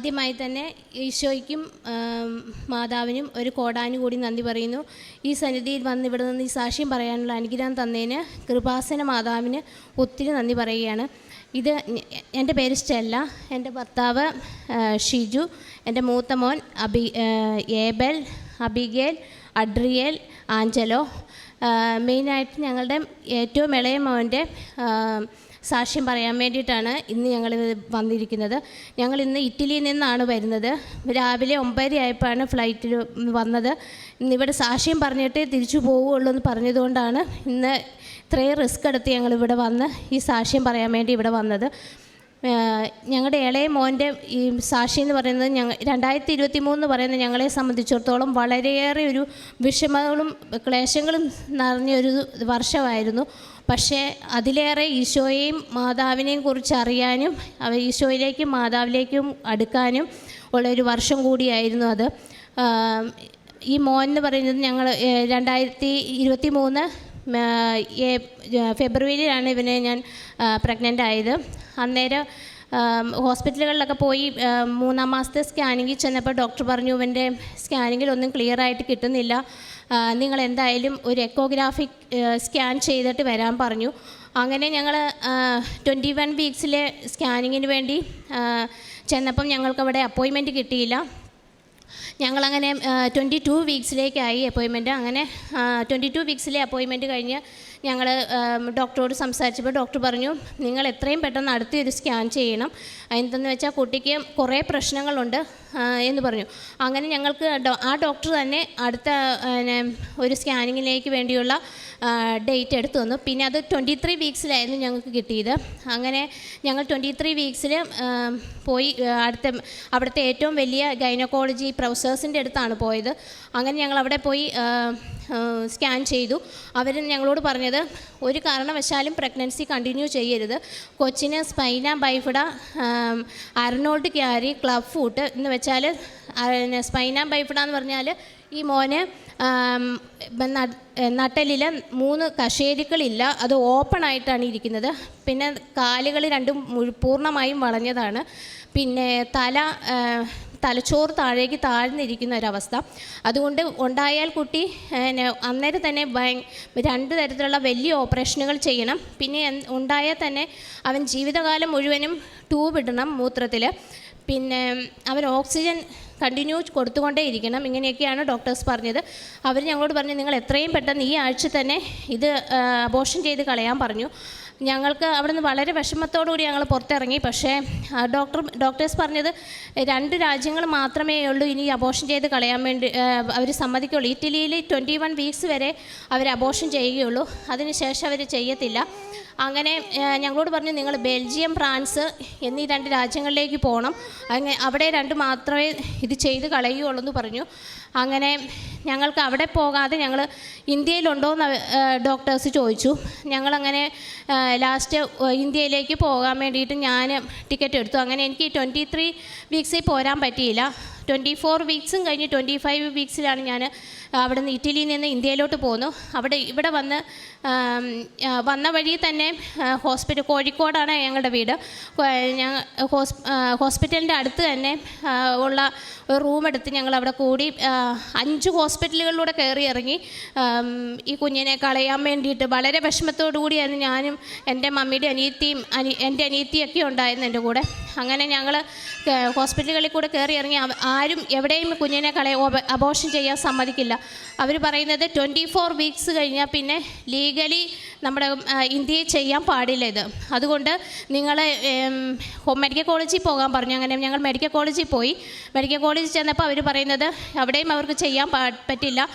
ആദ്യമായി തന്നെ ഈശോയ്ക്കും മാതാവിനും ഒരു കോടാനു കൂടി നന്ദി പറയുന്നു. ഈ സന്നിധിയിൽ വന്ന് ഇവിടെ നിന്ന് ഈ സാക്ഷ്യം പറയാനുള്ള അനുഗ്രഹം തന്നതിന് കൃപാസന മാതാവിന് ഒത്തിരി നന്ദി പറയുകയാണ്. ഇത് എന്റെ പേര് സ്റ്റെല്ല എന്റെ ഭർത്താവ് ഷിജു എന്റെ മൂത്ത മോൻ Abi Abel Abigail Adriel Angelo. മെയിനായിട്ട് ഞങ്ങളുടെ ഏറ്റവും ഇളയ മോന്റെ സാക്ഷ്യം പറയാൻ വേണ്ടിയിട്ടാണ് ഇന്ന് ഞങ്ങൾ വന്നിരിക്കുന്നത്. ഞങ്ങൾ ഇന്ന് ഇറ്റലിയിൽ നിന്നാണ് വരുന്നത്. രാവിലെ ഒമ്പതര ആയപ്പോഴാണ് ഫ്ലൈറ്റിൽ വന്നത്. ഇന്ന് ഇവിടെ സാക്ഷ്യം പറഞ്ഞിട്ട് തിരിച്ചു പോവുകയുള്ളൂ എന്ന് പറഞ്ഞതുകൊണ്ടാണ് ഇന്ന് ഇത്രയും റിസ്ക് എടുത്ത് ഞങ്ങൾ ഇവിടെ വന്ന് ഈ സാക്ഷ്യം പറയാൻ വേണ്ടി ഇവിടെ വന്നത്. ഞങ്ങളുടെ ഇളയ മോന്റെ ഈ സാക്ഷി എന്ന് പറയുന്നത് ഞങ്ങൾ രണ്ടായിരത്തി ഇരുപത്തി മൂന്ന് പറയുന്നത് ഞങ്ങളെ സംബന്ധിച്ചിടത്തോളം വളരെയേറെ ഒരു വിഷമങ്ങളും ക്ലേശങ്ങളും നിറഞ്ഞൊരു വർഷമായിരുന്നു. പക്ഷേ അതിലേറെ ഈശോയെയും മാതാവിനെയും കുറിച്ച് അറിയാനും അവ ഈശോയിലേക്കും മാതാവിലേക്കും അടുക്കാനും ഉള്ള ഒരു വർഷം കൂടിയായിരുന്നു അത്. ഈ മോൻ എന്ന് പറയുന്നത് ഞങ്ങൾ രണ്ടായിരത്തി ഇരുപത്തി മൂന്ന് ഫെബ്രുവരിയിലാണ് ഇവനെ ഞാൻ പ്രഗ്നന്റ് ആയത്. അന്നേരം ഹോസ്പിറ്റലുകളിലൊക്കെ പോയി മൂന്നാം മാസത്തെ സ്കാനിങ്ങിൽ ചെന്നപ്പോൾ ഡോക്ടർ പറഞ്ഞു ഇവന്റെ സ്കാനിങ്ങിൽ ഒന്നും ക്ലിയർ ആയിട്ട് കിട്ടുന്നില്ല. നിങ്ങൾ എന്തായാലും ഒരു എക്കോഗ്രാഫി സ്കാൻ ചെയ്തിട്ട് വരാൻ പറഞ്ഞു. അങ്ങനെ ഞങ്ങൾ ട്വന്റി വൺ വീക്സിലെ സ്കാനിങ്ങിന് വേണ്ടി ചെന്നപ്പം ഞങ്ങൾക്കവിടെ അപ്പോയിൻമെന്റ് കിട്ടിയില്ല. ഞങ്ങളങ്ങനെ ട്വന്റി ടു വീക്സിലേക്കായി അപ്പോയിൻമെന്റ് അങ്ങനെ ട്വന്റി ടു വീക്സിലെ അപ്പോയിൻമെന്റ് കഴിഞ്ഞ് ഞങ്ങൾ ഡോക്ടറോട് സംസാരിച്ചപ്പോൾ ഡോക്ടർ പറഞ്ഞു നിങ്ങൾ എത്രയും പെട്ടെന്ന് അടുത്തൊരു സ്കാൻ ചെയ്യണം. എന്തെന്ന് വെച്ചാൽ കുട്ടിക്ക് കുറേ പ്രശ്നങ്ങളുണ്ട് എന്ന് പറഞ്ഞു. അങ്ങനെ ഞങ്ങൾക്ക് ആ ഡോക്ടർ തന്നെ അടുത്ത ഒരു സ്കാനിങ്ങിലേക്ക് വേണ്ടിയുള്ള ഡേറ്റ് എടുത്തു തന്നു. പിന്നെ അത് ട്വന്റി ത്രീ വീക്സിലായിരുന്നു ഞങ്ങൾക്ക് കിട്ടിയത്. അങ്ങനെ ഞങ്ങൾ ട്വന്റി ത്രീ വീക്സിൽ പോയി അടുത്ത അവിടുത്തെ ഏറ്റവും വലിയ ഗൈനക്കോളജി പ്രൊഫസേഴ്സിന്റെ അടുത്താണ് പോയത്. അങ്ങനെ ഞങ്ങൾ അവിടെ പോയി സ്കാൻ ചെയ്തു. അവർ ഞങ്ങളോട് പറഞ്ഞത് ഒരു കാരണവശാലും പ്രഗ്നൻസി കണ്ടിന്യൂ ചെയ്യരുത്. കൊച്ചിന് spina bifida Arnold Chiari club foot എന്ന് വെച്ചാൽ സ്പൈന ബൈഫിഡ എന്ന് പറഞ്ഞാൽ ഈ മോന് നട്ടലിൽ മൂന്ന് കശേരുക്കളില്ല അത് ഓപ്പൺ ആയിട്ടാണ് ഇരിക്കുന്നത്. പിന്നെ കാലുകൾ രണ്ടും പൂർണമായും വളഞ്ഞതാണ്. പിന്നെ തല തലച്ചോറ് താഴേക്ക് താഴ്ന്നിരിക്കുന്ന ഒരവസ്ഥ. അതുകൊണ്ട് ഉണ്ടായാൽ കുട്ടി അന്നേരം തന്നെ രണ്ട് തരത്തിലുള്ള വലിയ ഓപ്പറേഷനുകൾ ചെയ്യണം. പിന്നെ ഉണ്ടായാൽ തന്നെ അവൻ ജീവിതകാലം മുഴുവനും ട്യൂബ് ഇടണം മൂത്രത്തിൽ പിന്നെ അവൻ ഓക്സിജൻ കണ്ടിന്യൂ കൊടുത്തുകൊണ്ടേ ഇരിക്കണം. ഇങ്ങനെയൊക്കെയാണ് ഡോക്ടേഴ്സ് പറഞ്ഞത്. അവർ ഞങ്ങളോട് പറഞ്ഞു നിങ്ങൾ എത്രയും പെട്ടെന്ന് ഈ ആഴ്ച തന്നെ ഇത് അബോഷൻ ചെയ്ത് കളയാൻ പറഞ്ഞു. ഞങ്ങൾക്ക് അവിടെ നിന്ന് വളരെ വിഷമത്തോടുകൂടി ഞങ്ങൾ പുറത്തിറങ്ങി. പക്ഷേ ഡോക്ടർ ഡോക്ടേഴ്സ് പറഞ്ഞത് രണ്ട് രാജ്യങ്ങൾ മാത്രമേ ഉള്ളൂ ഇനി അബോഷൻ ചെയ്ത് കളയാൻ വേണ്ടി അവർ സമ്മതിക്കുള്ളൂ. ഇറ്റലിയിൽ ട്വന്റി വൺ വീക്സ് വരെ അവർ അബോഷൻ ചെയ്യുകയുള്ളൂ. അതിനുശേഷം അവർ ചെയ്യത്തില്ല. അങ്ങനെ ഞങ്ങളോട് പറഞ്ഞു നിങ്ങൾ ബെൽജിയം ഫ്രാൻസ് എന്നീ രണ്ട് രാജ്യങ്ങളിലേക്ക് പോകണം. അങ്ങനെ അവിടെ രണ്ട് മാത്രമേ ഇത് ചെയ്ത് കളയുകയുള്ളൂ എന്ന് പറഞ്ഞു. അങ്ങനെ ഞങ്ങൾക്ക് അവിടെ പോകാതെ ഞങ്ങൾ ഇന്ത്യയിലുണ്ടോ എന്ന് ഡോക്ടേഴ്സ് ചോദിച്ചു. ഞങ്ങളങ്ങനെ ലാസ്റ്റ് ഇന്ത്യയിലേക്ക് പോകാൻ വേണ്ടിയിട്ട് ഞാൻ ടിക്കറ്റ് എടുത്തു. അങ്ങനെ എനിക്ക് ട്വന്റി ത്രീ വീക്സിൽ പോരാൻ പറ്റിയില്ല. ട്വന്റി ഫോർ വീക്സും കഴിഞ്ഞ് ട്വന്റി ഫൈവ് വീക്സിലാണ് ഞാൻ അവിടെ നിന്ന് ഇറ്റലിയിൽ നിന്ന് ഇന്ത്യയിലോട്ട് പോന്നു. അവിടെ ഇവിടെ വന്ന് വന്ന വഴി തന്നെ ഹോസ്പിറ്റൽ കോഴിക്കോടാണ് ഞങ്ങളുടെ വീട്. ഞങ്ങൾ ഹോസ്പിറ്റലിന്റെ അടുത്ത് തന്നെ ഉള്ള ഒരു റൂം എടുത്ത് ഞങ്ങൾ അവിടെ കൂടി അഞ്ച് ഹോസ്പിറ്റലുകളിലൂടെ കയറി ഇറങ്ങി. ഈ കുഞ്ഞിനെ കളയാൻ വേണ്ടിയിട്ട് വളരെ കൂടിയായിരുന്നു ഞാനും എന്റെ മമ്മിയുടെ അനിയത്തിയും അനി എന്റെ അനിയത്തിയൊക്കെ ഉണ്ടായിരുന്നു എന്റെ കൂടെ. അങ്ങനെ ഞങ്ങൾ ഹോസ്പിറ്റലുകളിൽ കൂടെ കയറി ഇറങ്ങി. ആരും എവിടെയും കുഞ്ഞിനെ കളയ അബോഷൻ ചെയ്യാൻ സമ്മതിക്കില്ല. അവർ പറയുന്നത് ട്വന്റി ഫോർ വീക്സ് കഴിഞ്ഞാൽ പിന്നെ ലീഗലി നമ്മുടെ ഇന്ത്യയിൽ ചെയ്യാൻ പാടില്ല ഇത്. അതുകൊണ്ട് നിങ്ങൾ മെഡിക്കൽ കോളേജിൽ പോകാൻ പറഞ്ഞു. അങ്ങനെ ഞങ്ങൾ മെഡിക്കൽ കോളേജിൽ പോയി. മെഡിക്കൽ കോളേജിൽ ചെന്നപ്പോൾ അവർ പറയുന്നത് അവിടെയും അവർക്ക് ചെയ്യാൻ പറ്റില്ല.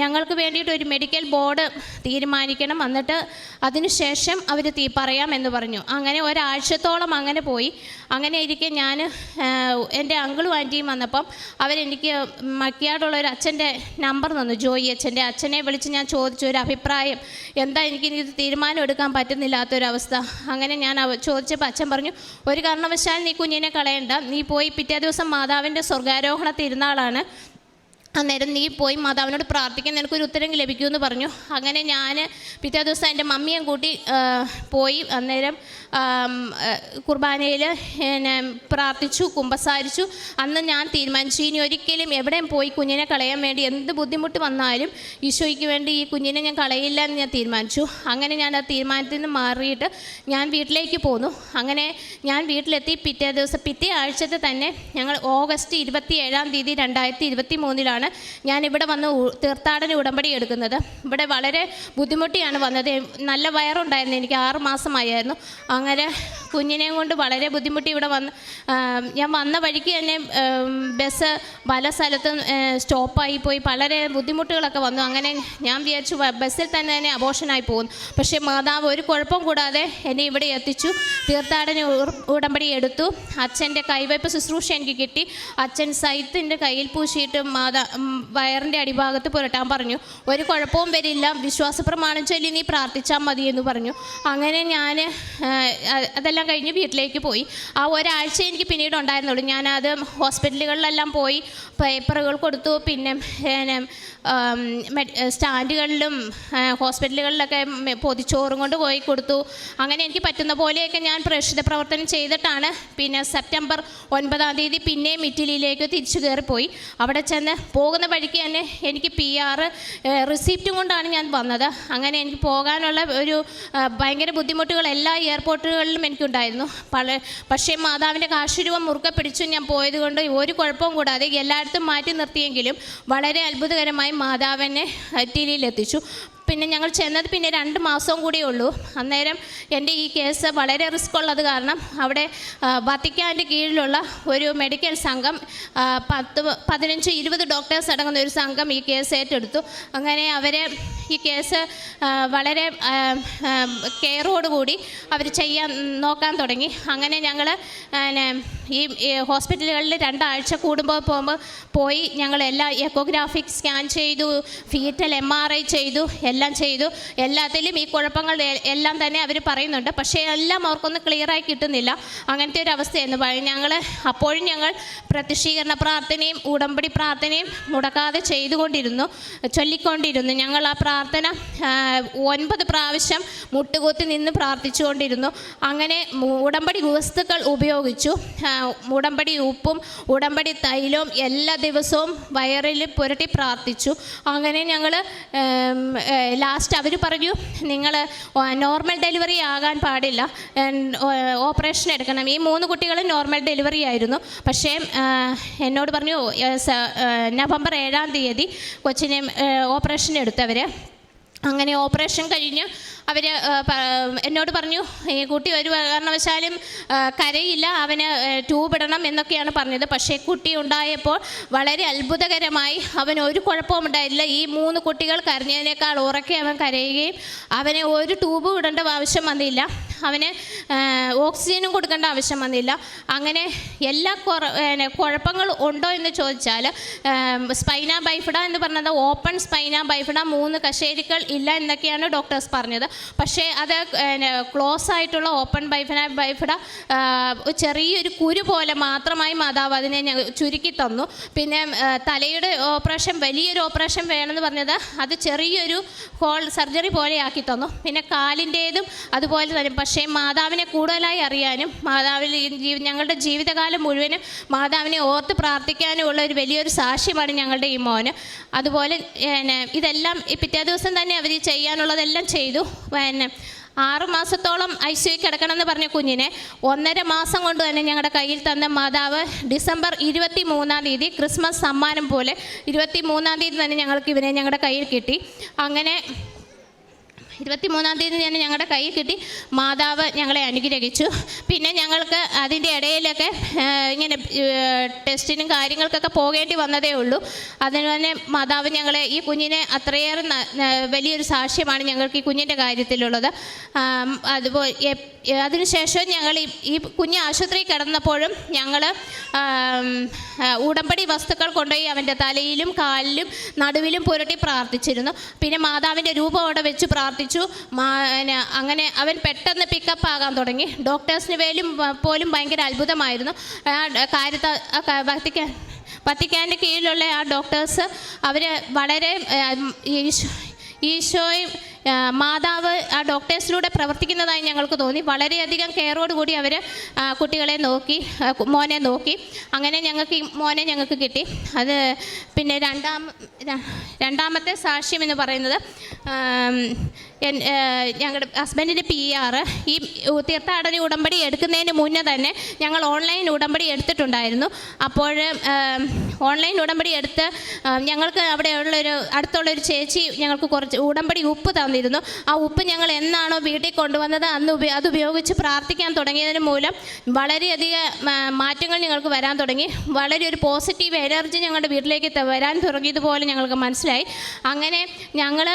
ഞങ്ങൾക്ക് വേണ്ടിയിട്ട് ഒരു മെഡിക്കൽ ബോർഡ് തീരുമാനിക്കണം. എന്നിട്ട് അതിനുശേഷം അവർ തീ പറയാമെന്ന് പറഞ്ഞു. അങ്ങനെ ഒരാഴ്ചത്തോളം അങ്ങനെ പോയി. അങ്ങനെ ഇരിക്കെ ഞാൻ എന്റെ അങ്കിളും ആന്റിയും വന്നപ്പം അവരെനിക്ക് മക്കിയാടുള്ള ഒരു അച്ഛന്റെ നമ്പർ തന്നു. ജോയി അച്ഛന്റെ അച്ഛനെ വിളിച്ച് ഞാൻ ചോദിച്ചു. ഒരു അഭിപ്രായം. എന്താ എനിക്ക് ഇത് തീരുമാനം എടുക്കാൻ പറ്റുന്നില്ലാത്തൊരവസ്ഥ? അങ്ങനെ ഞാൻ ചോദിച്ചപ്പോൾ അച്ഛൻ പറഞ്ഞു ഒരു കാരണവശാലും നീ കുഞ്ഞിനെ കളയണ്ട. നീ പോയി പിറ്റേ ദിവസം മാതാവിന്റെ സ്വർഗാരോഹണ ഇരുന്നാളാണ്. അന്നേരം നീ പോയി മാതാവിനോട് പ്രാർത്ഥിക്കാൻ നിനക്കൊരു ഉത്തരം ലഭിക്കുമെന്ന് പറഞ്ഞു. അങ്ങനെ ഞാൻ പിറ്റേ ദിവസം എന്റെ മമ്മിയും കൂട്ടി പോയി. അന്നേരം കുർബാനയിൽ പ്രാർത്ഥിച്ചു കുമ്പസാരിച്ചു. അന്ന് ഞാൻ തീരുമാനിച്ചു ഇനി ഒരിക്കലും എവിടെയും പോയി കുഞ്ഞിനെ കളയാൻ വേണ്ടി എന്ത് ബുദ്ധിമുട്ട് വന്നാലും ഈശോയ്ക്ക് വേണ്ടി ഈ കുഞ്ഞിനെ ഞാൻ കളയില്ല എന്ന് ഞാൻ തീരുമാനിച്ചു. അങ്ങനെ ഞാൻ ആ തീരുമാനത്തിൽ നിന്ന് മാറിയിട്ട് ഞാൻ വീട്ടിലേക്ക് പോന്നു. അങ്ങനെ ഞാൻ വീട്ടിലെത്തി. പിറ്റേ ദിവസം പിറ്റേ ആഴ്ചത്തെ തന്നെ ഞങ്ങൾ ഓഗസ്റ്റ് ഇരുപത്തി ഏഴാം തീയതി രണ്ടായിരത്തി ഇരുപത്തി മൂന്നിലാണ് ഞാൻ ഇവിടെ വന്ന് തീർത്ഥാടന ഉടമ്പടി എടുക്കുന്നത്. ഇവിടെ വളരെ ബുദ്ധിമുട്ടിയാണ് വന്നത്. നല്ല വയറുണ്ടായിരുന്നു. എനിക്ക് ആറ് മാസമായിരുന്നു. അങ്ങനെ കുഞ്ഞിനെയും കൊണ്ട് വളരെ ബുദ്ധിമുട്ടി ഇവിടെ വന്ന് ഞാൻ വന്ന വഴിക്ക് തന്നെ ബസ് പല സ്ഥലത്തും സ്റ്റോപ്പായി പോയി. വളരെ ബുദ്ധിമുട്ടുകളൊക്കെ വന്നു. അങ്ങനെ ഞാൻ വിചാരിച്ചു ബസ്സിൽ തന്നെ തന്നെ അബോഷനായി പോകുന്നു. പക്ഷേ മാതാവ് ഒരു കുഴപ്പം കൂടാതെ എന്നെ ഇവിടെ എത്തിച്ചു. തീർത്ഥാടന ഉടമ്പടി എടുത്തു. അച്ഛന്റെ കൈവയ്പ് ശുശ്രൂഷ എനിക്ക് കിട്ടി. അച്ഛൻ സൈത്തിന്റെ കയ്യിൽ പൂശിയിട്ട് മാതാ വയറിന്റെ അടിഭാഗത്ത് പുരട്ടാൻ പറഞ്ഞു. ഒരു കുഴപ്പവും വരില്ല. വിശ്വാസ പ്രമാണം ചൊല്ലി നീ പ്രാർത്ഥിച്ചാൽ മതി എന്ന് പറഞ്ഞു. അങ്ങനെ ഞാൻ അതെല്ലാം കഴിഞ്ഞ് വീട്ടിലേക്ക് പോയി. ആ ഒരാഴ്ച എനിക്ക് പിന്നീട് ഉണ്ടായിരുന്നുള്ളൂ. ഞാനത് ഹോസ്പിറ്റലുകളിലെല്ലാം പോയി പേപ്പറുകൾ കൊടുത്തു. പിന്നെ സ്റ്റാൻഡുകളിലും ഹോസ്പിറ്റലുകളിലൊക്കെ പൊതിച്ചോറും കൊണ്ട് പോയി കൊടുത്തു. അങ്ങനെ എനിക്ക് പറ്റുന്ന പോലെയൊക്കെ ഞാൻ പ്രേക്ഷിത പ്രവർത്തനം ചെയ്തിട്ടാണ് പിന്നെ സെപ്റ്റംബർ ഒൻപതാം തീയതി പിന്നെയും ഇറ്റലിയിലേക്ക് തിരിച്ചു കയറിപ്പോയി. അവിടെ ചെന്ന് പോകുന്ന വഴിക്ക് തന്നെ എനിക്ക് പി ആർ റിസീപ്റ്റും കൊണ്ടാണ് ഞാൻ വന്നത്. അങ്ങനെ എനിക്ക് പോകാനുള്ള ഒരു ഭയങ്കര ബുദ്ധിമുട്ടുകൾ എല്ലാ എയർപോർട്ടുകളിലും എനിക്കുണ്ടായിരുന്നു. പല പക്ഷേ മാതാവിന്റെ കാശുരൂപം മുറുക്കെ പിടിച്ചു ഞാൻ പോയത് കൊണ്ട് ഒരു കുഴപ്പവും കൂടാതെ എല്ലായിടത്തും മാറ്റി നിർത്തിയെങ്കിലും വളരെ അത്ഭുതകരമായി മാതാവിനെ ഇറ്റലിയിൽ എത്തിച്ചു. പിന്നെ ഞങ്ങൾ ചെന്നത് പിന്നെ രണ്ട് മാസവും കൂടിയേ ഉള്ളൂ. അന്നേരം എന്റെ ഈ കേസ് വളരെ റിസ്ക് ഉള്ളത് കാരണം അവിടെ വത്തിക്കാന്റെ കീഴിലുള്ള ഒരു മെഡിക്കൽ സംഘം പത്ത് പതിനഞ്ച് ഇരുപത് ഡോക്ടേഴ്സ് അടങ്ങുന്ന ഒരു സംഘം ഈ കേസ് ഏറ്റെടുത്തു. അങ്ങനെ അവരെ ഈ കേസ് വളരെ കെയറോടുകൂടി അവർ ചെയ്യാൻ നോക്കാൻ തുടങ്ങി. അങ്ങനെ ഞങ്ങൾ ഈ ഹോസ്പിറ്റലുകളിൽ രണ്ടാഴ്ച കൂടുമ്പോൾ പോകുമ്പോൾ പോയി ഞങ്ങൾ എല്ലാ എക്കോഗ്രാഫിക് സ്കാൻ ചെയ്തു ഫീറ്റൽ എം ആർ ഐ ചെയ്തു എല്ലാം ചെയ്തു. എല്ലാത്തിലും ഈ കുഴപ്പങ്ങൾ എല്ലാം തന്നെ അവർ പറയുന്നുണ്ട്. പക്ഷേ എല്ലാം അവർക്കൊന്നും ക്ലിയറായി കിട്ടുന്നില്ല. അങ്ങനത്തെ ഒരു അവസ്ഥയായിരുന്നു. ഞങ്ങൾ അപ്പോഴും ഞങ്ങൾ പ്രതിഷ്ഠീകരണ പ്രാർത്ഥനയും ഉടമ്പടി പ്രാർത്ഥനയും മുടക്കാതെ ചെയ്തുകൊണ്ടിരുന്നു ചൊല്ലിക്കൊണ്ടിരുന്നു. ഞങ്ങൾ ആ പ്രാർത്ഥന ഒൻപത് പ്രാവശ്യം മുട്ടുകുത്തി നിന്ന് പ്രാർത്ഥിച്ചുകൊണ്ടിരുന്നു. അങ്ങനെ ഉടമ്പടി വസ്തുക്കൾ ഉപയോഗിച്ചു. ഉടമ്പടി ഉപ്പും ഉടമ്പടി തൈലവും എല്ലാ ദിവസവും വയറിൽ പുരട്ടി പ്രാർത്ഥിച്ചു. അങ്ങനെ ഞങ്ങൾ ലാസ്റ്റ് അവർ പറഞ്ഞു നിങ്ങൾ നോർമൽ ഡെലിവറി ആകാൻ പാടില്ല. ഓപ്പറേഷൻ എടുക്കണം. ഈ മൂന്ന് കുട്ടികളും നോർമൽ ഡെലിവറി ആയിരുന്നു. പക്ഷേ എന്നോട് പറഞ്ഞു നവംബർ ഏഴാം തീയതി കൊച്ചിനെ ഓപ്പറേഷൻ എടുത്തവർ അങ്ങനെ ഓപ്പറേഷൻ കഴിഞ്ഞ് അവർ എന്നോട് പറഞ്ഞു ഈ കുട്ടി ഒരു കാരണവശാലും കരയില്ല അവന് ട്യൂബ് ഇടണം എന്നൊക്കെയാണ് പറഞ്ഞത്. പക്ഷേ കുട്ടി ഉണ്ടായപ്പോൾ വളരെ അത്ഭുതകരമായി അവൻ ഒരു കുഴപ്പവും ഉണ്ടായില്ല. ഈ മൂന്ന് കുട്ടികൾ കരഞ്ഞതിനേക്കാൾ ഉറക്കെ അവൻ കരയുകയും അവന് ഒരു ട്യൂബ് ഇടേണ്ട ആവശ്യം വന്നില്ല. അവന് ഓക്സിജനും കൊടുക്കേണ്ട ആവശ്യം വന്നില്ല. അങ്ങനെ എല്ലാ കുഴപ്പങ്ങൾ ഉണ്ടോ എന്ന് ചോദിച്ചാൽ സ്പൈന ബൈഫിഡ എന്ന് പറഞ്ഞത് ഓപ്പൺ സ്പൈന ബൈഫിഡ മൂന്ന് കശേരികൾ ഇല്ല എന്നൊക്കെയാണ് ഡോക്ടേഴ്സ് പറഞ്ഞത്. പക്ഷേ അത് ക്ലോസ് ആയിട്ടുള്ള ഓപ്പൺ ബൈഫിന ബൈഫിട ചെറിയൊരു കുരു പോലെ മാത്രമായി മാതാവ് അതിനെ ഞങ്ങൾ ചുരുക്കി തന്നു. പിന്നെ തലയുടെ ഓപ്പറേഷൻ വലിയൊരു ഓപ്പറേഷൻ വേണമെന്ന് പറഞ്ഞത് അത് ചെറിയൊരു ഹോൾ സർജറി പോലെ ആക്കി തന്നു. പിന്നെ കാലിന്റേതും അതുപോലെ തന്നെ. പക്ഷേ മാതാവിനെ കൂടുതലായി അറിയാനും മാതാവിൽ ഞങ്ങളുടെ ജീവിതകാലം മുഴുവനും മാതാവിനെ ഓർത്ത് പ്രാർത്ഥിക്കാനും ഉള്ള ഒരു വലിയൊരു സാക്ഷ്യമാണ് ഞങ്ങളുടെ ഈ മോന്. അതുപോലെ ഇതെല്ലാം പിറ്റേ ദിവസം തന്നെ അവർ ചെയ്യാനുള്ളതെല്ലാം ചെയ്തു. പിന്നെ ആറ് മാസത്തോളം ഐ സി കിടക്കണമെന്ന് പറഞ്ഞ കുഞ്ഞിനെ ഒന്നര മാസം കൊണ്ട് തന്നെ ഞങ്ങളുടെ കയ്യിൽ തന്ന മാതാവ് ഡിസംബർ ഇരുപത്തി മൂന്നാം തീയതി ക്രിസ്മസ് സമ്മാനം പോലെ ഇരുപത്തി മൂന്നാം തീയതി തന്നെ ഞങ്ങൾക്ക് ഇവനെ ഞങ്ങളുടെ കയ്യിൽ കിട്ടി. അങ്ങനെ ഇരുപത്തി മൂന്നാം തീയതി തന്നെ ഞങ്ങളുടെ കയ്യിൽ കിട്ടി. മാതാവ് ഞങ്ങളെ അനുഗ്രഹിച്ചു. പിന്നെ ഞങ്ങൾക്ക് അതിന്റെ ഇടയിലൊക്കെ ഇങ്ങനെ ടെസ്റ്റിനും കാര്യങ്ങൾക്കൊക്കെ പോകേണ്ടി വന്നതേ ഉള്ളൂ. അതിന് തന്നെ മാതാവ് ഞങ്ങളെ ഈ കുഞ്ഞിനെ അത്രയേറെ വലിയൊരു സാക്ഷ്യമാണ് ഞങ്ങൾക്ക് ഈ കുഞ്ഞിന്റെ കാര്യത്തിലുള്ളത്. അതുപോലെ അതിനുശേഷം ഞങ്ങൾ ഈ കുഞ്ഞ് ആശുപത്രിയിൽ കിടന്നപ്പോഴും ഞങ്ങൾ ഉടമ്പടി വസ്തുക്കൾ കൊണ്ടുപോയി അവന്റെ തലയിലും കാലിലും നടുവിലും പുരട്ടി പ്രാർത്ഥിച്ചിരുന്നു. പിന്നെ മാതാവിന്റെ രൂപം അവിടെ വെച്ച് പ്രാർത്ഥിച്ചു. അങ്ങനെ അവൻ പെട്ടെന്ന് പിക്കപ്പ് ആകാൻ തുടങ്ങി. ഡോക്ടേഴ്സിന് വേലും പോലും ഭയങ്കര അത്ഭുതമായിരുന്നു. കാര്യത്ത വത്തിക്കാൻ വത്തിക്കാന്റെ കീഴിലുള്ള ആ ഡോക്ടേഴ്സ് അവർ വളരെ ഈശോയും മാതാവ് ആ ഡോക്ടേഴ്സിലൂടെ പ്രവർത്തിക്കുന്നതായി ഞങ്ങൾക്ക് തോന്നി. വളരെയധികം കെയറോട് കൂടി അവർ കുട്ടികളെ നോക്കി മോനെ നോക്കി. അങ്ങനെ ഞങ്ങൾക്ക് മോനെ ഞങ്ങൾക്ക് കിട്ടി. അത് പിന്നെ രണ്ടാം രണ്ടാമത്തെ സാക്ഷ്യം എന്ന് പറയുന്നത് ഞങ്ങളുടെ ഹസ്ബൻഡിന്റെ പി ആർ ഈ തീർത്ഥാടന ഉടമ്പടി എടുക്കുന്നതിന് മുന്നേ തന്നെ ഞങ്ങൾ ഓൺലൈൻ ഉടമ്പടി എടുത്തിട്ടുണ്ടായിരുന്നു. അപ്പോൾ ഓൺലൈൻ ഉടമ്പടി എടുത്ത് ഞങ്ങൾക്ക് അവിടെയുള്ളൊരു അടുത്തുള്ളൊരു ചേച്ചി ഞങ്ങൾക്ക് കുറച്ച് ഉടമ്പടി ഉപ്പ് തന്നിരുന്നു. ആ ഉപ്പ് ഞങ്ങൾ എന്നാണോ വീട്ടിൽ കൊണ്ടുവന്നത് അന്ന് അത് ഉപയോഗിച്ച് പ്രാർത്ഥിക്കാൻ തുടങ്ങിയതിന് മൂലം വളരെയധികം മാറ്റങ്ങൾ ഞങ്ങൾക്ക് വരാൻ തുടങ്ങി. വളരെ ഒരു പോസിറ്റീവ് എനർജി ഞങ്ങളുടെ വീട്ടിലേക്ക് വരാൻ തുടങ്ങിയതുപോലെ ഞങ്ങൾക്ക് മനസ്സിലായി. അങ്ങനെ ഞങ്ങൾ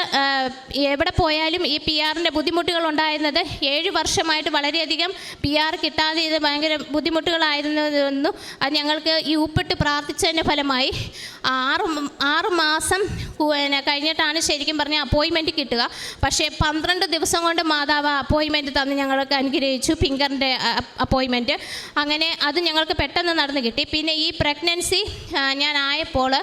എവിടെ പോയാലും ഈ പി ആറിന്റെ ബുദ്ധിമുട്ടുകൾ ഉണ്ടായിരുന്നത് ഏഴ് വർഷമായിട്ട് വളരെയധികം പി ആർ കിട്ടാതെ ഇത് ഭയങ്കര ബുദ്ധിമുട്ടുകളായിരുന്നു അത് ഞങ്ങൾക്ക് ഈ ഉപ്പിട്ട് പ്രാർത്ഥിച്ചതിന്റെ ഫലമായി ആറ് ആറ് മാസം പിന്നെ കഴിഞ്ഞിട്ടാണ് ശരിക്കും പറഞ്ഞാൽ അപ്പോയിൻമെന്റ് കിട്ടുക. പക്ഷേ പന്ത്രണ്ട് ദിവസം കൊണ്ട് മാതാവ് അപ്പോയിൻമെന്റ് തന്ന് ഞങ്ങൾക്ക് അനുഗ്രഹിച്ചു ഫിംഗറിന്റെ അപ്പോയിൻമെന്റ് അങ്ങനെ അത് ഞങ്ങൾക്ക് പെട്ടെന്ന് നടന്നു കിട്ടി. പിന്നെ ഈ പ്രഗ്നൻസി ഞാൻ ആയപ്പോൾ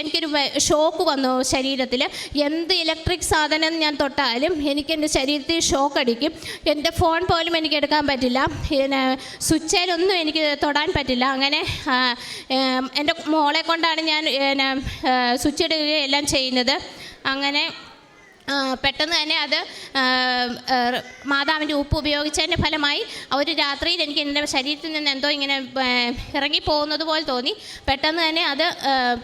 എനിക്കൊരു ഷോക്ക് വന്നു ശരീരത്തിൽ എന്ത് ഇലക്ട്രിക് സാധനം ഞാൻ തൊട്ടാലും എനിക്ക് എന്റെ ശരീരത്തിൽ ഷോക്ക് അടിക്കും. എന്റെ ഫോൺ പോലും എനിക്ക് എടുക്കാൻ പറ്റില്ല. പിന്നെ സ്വിച്ചേലൊന്നും എനിക്ക് തൊടാൻ പറ്റില്ല. അങ്ങനെ എന്റെ മോളെ കൊണ്ടാണ് ഞാൻ പിന്നെ, സ്വിച്ച് എല്ലാം ചെയ്യുന്നത്. അങ്ങനെ പെട്ടെന്ന് തന്നെ അത് മാതാവിന്റെ ഉപ്പ് ഉപയോഗിച്ചതിന്റെ ഫലമായി ഒരു രാത്രിയിൽ എനിക്ക് എന്റെ ശരീരത്തിൽ നിന്ന് എന്തോ ഇങ്ങനെ ഇറങ്ങിപ്പോകുന്നത് പോലെ തോന്നി. പെട്ടെന്ന് തന്നെ അത്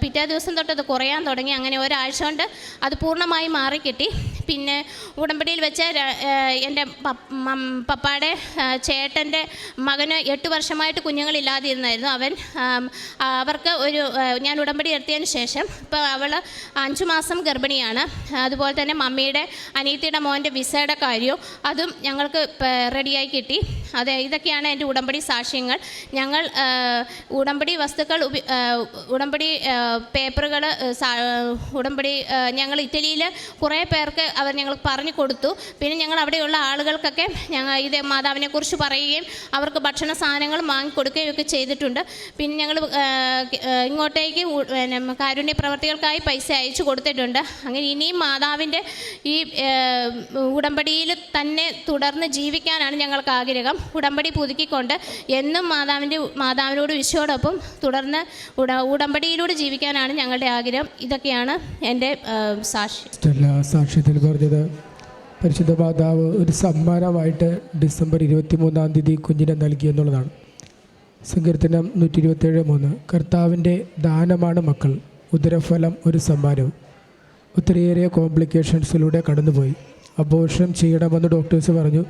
പിറ്റേ ദിവസം തൊട്ട് അത് കുറയാൻ തുടങ്ങി. അങ്ങനെ ഒരാഴ്ച കൊണ്ട് അത് പൂർണമായി മാറിക്കിട്ടി. പിന്നെ ഉടമ്പടിയിൽ വെച്ച് എന്റെ പപ്പാടെ ചേട്ടന്റെ മകന് എട്ട് വർഷമായിട്ട് കുഞ്ഞുങ്ങളില്ലാതിരുന്നായിരുന്നു. അവൻ അവർക്ക് ഒരു ഞാൻ ഉടമ്പടി എടുത്തതിന് ശേഷം ഇപ്പോൾ അവൾ അഞ്ചു മാസം ഗർഭിണിയാണ്. അതുപോലെ തന്നെ മമ്മിയുടെ അനിയത്തിയുടെ മോന്റെ വിസയുടെ കാര്യവും അതും ഞങ്ങൾക്ക് റെഡിയായി കിട്ടി. അതെ ഇതൊക്കെയാണ് എന്റെ ഉടമ്പടി സാക്ഷ്യങ്ങൾ. ഞങ്ങൾ ഉടമ്പടി വസ്തുക്കൾ ഉടമ്പടി പേപ്പറുകൾ ഉടമ്പടി ഞങ്ങൾ ഇറ്റലിയിൽ കുറേ പേർക്ക് അവർ ഞങ്ങൾ പറഞ്ഞു കൊടുത്തു. പിന്നെ ഞങ്ങൾ അവിടെയുള്ള ആളുകൾക്കൊക്കെ ഞങ്ങൾ ഇത് മാതാവിനെക്കുറിച്ച് പറയുകയും അവർക്ക് ഭക്ഷണ സാധനങ്ങൾ വാങ്ങിക്കൊടുക്കുകയും ഒക്കെ ചെയ്തിട്ടുണ്ട്. പിന്നെ ഞങ്ങൾ ഇങ്ങോട്ടേക്ക് കാരുണ്യ പ്രവർത്തികൾക്കായി പൈസ അയച്ചു കൊടുത്തിട്ടുണ്ട്. അങ്ങനെ ഇനിയും മാതാവിന്റെ ഈ ഉടമ്പടിയിൽ തന്നെ തുടർന്ന് ജീവിക്കാനാണ് ഞങ്ങൾക്ക് ആഗ്രഹം. ഉടമ്പടി പുതുക്കിക്കൊണ്ട് എന്നും മാതാവിന്റെ മാതാവിനോട് വിശ്വയോടൊപ്പം തുടർന്ന് ഉട ഉടമ്പടിയിലൂടെ ജീവിക്കാനാണ് ഞങ്ങളുടെ ആഗ്രഹം. ഇതൊക്കെയാണ് എന്റെ സാക്ഷി സാക്ഷ്യത്തിൽ പറഞ്ഞത്. പരിശുദ്ധ മാതാവ് ഒരു സമ്മാനമായിട്ട് ഡിസംബർ ഇരുപത്തി മൂന്നാം തീയതി കുഞ്ഞിനെ നൽകി എന്നുള്ളതാണ്. സങ്കീർത്തനം നൂറ്റി ഇരുപത്തേഴ് മൂന്ന്. കർത്താവിന്റെ ദാനമാണ് മക്കൾ. ഉദരഫലം ഒരു സമ്മാനവും. ഒത്തിരിയേറെ കോംപ്ലിക്കേഷൻസിലൂടെ കടന്നുപോയി. അബോർഷൻ ചെയ്യണമെന്ന് ഡോക്ടേഴ്സ് പറഞ്ഞു.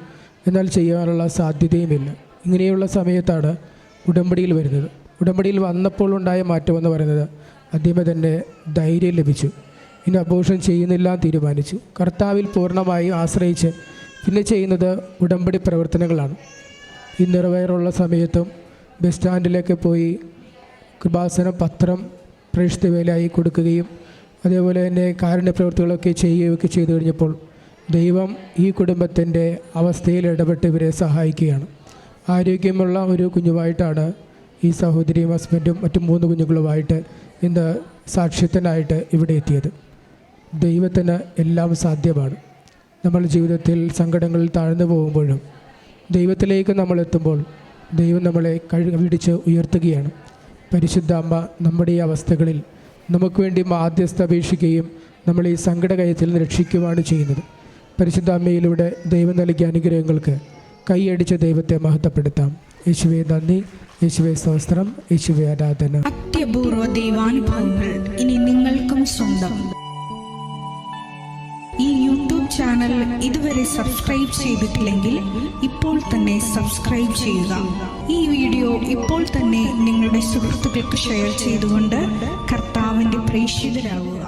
എന്നാൽ ചെയ്യാനുള്ള സാധ്യതയുമില്ല. ഇങ്ങനെയുള്ള സമയത്താണ് ഉടമ്പടിയിൽ വരുന്നത്. ഉടമ്പടിയിൽ വന്നപ്പോൾ ഉണ്ടായ മാറ്റമെന്ന് പറയുന്നത് ആദ്യമേ തന്നെ ധൈര്യം ലഭിച്ചു. ഇനി അബോർഷൻ ചെയ്യുന്നില്ല എന്ന് തീരുമാനിച്ചു. കർത്താവിൽ പൂർണമായി ആശ്രയിച്ച് പിന്നെ ചെയ്യുന്നത് ഉടമ്പടി പ്രവർത്തനങ്ങളാണ്. ഈ നിറവേറുള്ള സമയത്തും ബസ് സ്റ്റാൻഡിലേക്ക് പോയി കൃപാസന പത്രം പ്രേക്ഷിതവേലായി കൊടുക്കുകയും അതേപോലെ തന്നെ കാരുണ്യ പ്രവൃത്തികളൊക്കെ ചെയ്യുകയൊക്കെ ചെയ്തു കഴിഞ്ഞപ്പോൾ ദൈവം ഈ കുടുംബത്തിന്റെ അവസ്ഥയിൽ ഇടപെട്ട് ഇവരെ സഹായിക്കുകയാണ്. ആരോഗ്യമുള്ള ഒരു കുഞ്ഞുമായിട്ടാണ് ഈ സഹോദരിയും ഹസ്ബൻഡും മറ്റു മൂന്ന് കുഞ്ഞുങ്ങളുമായിട്ട് ഇന്ന് സാക്ഷ്യത്തിനായിട്ട് ഇവിടെ എത്തിയത്. ദൈവത്തിന് എല്ലാം സാധ്യമാണ്. നമ്മൾ ജീവിതത്തിൽ സങ്കടങ്ങളിൽ താഴ്ന്നു പോകുമ്പോഴും ദൈവത്തിലേക്ക് നമ്മൾ എത്തുമ്പോൾ ദൈവം നമ്മളെ കഴി പിടിച്ച് ഉയർത്തുകയാണ്. പരിശുദ്ധ അമ്മ നമ്മുടെ ഈ അവസ്ഥകളിൽ നമുക്ക് വേണ്ടി മാധ്യസ്ഥ അപേക്ഷിക്കുകയും നമ്മളെ ഈ സങ്കടകയത്തിൽ നിന്ന് രക്ഷിക്കുകയാണ് ചെയ്യുന്നത്. പരിശുദ്ധ അമ്മയിലൂടെ ദൈവം നൽകിയ അനുഗ്രഹങ്ങൾക്ക് കൈയടിച്ച ദൈവത്തെ മഹത്വപ്പെടുത്താം. യേശുവെ നന്ദി. യേശുവെ സഹസ്രം യേശുവെ ആരാധന. അത്യപൂർവ ദൈവാനുഭവങ്ങൾ ഇനി നിങ്ങൾക്കും സ്വന്തം. ഈ യൂട്യൂബ് ചാനൽ ഇതുവരെ സബ്സ്ക്രൈബ് ചെയ്തിട്ടില്ലെങ്കിൽ ഇപ്പോൾ തന്നെ സബ്സ്ക്രൈബ് ചെയ്യുക. ഈ വീഡിയോ ഇപ്പോൾ തന്നെ നിങ്ങളുടെ സുഹൃത്തുക്കൾക്ക് ഷെയർ ചെയ്തുകൊണ്ട് കർത്താവിന്റെ പ്രേക്ഷിതരാകുക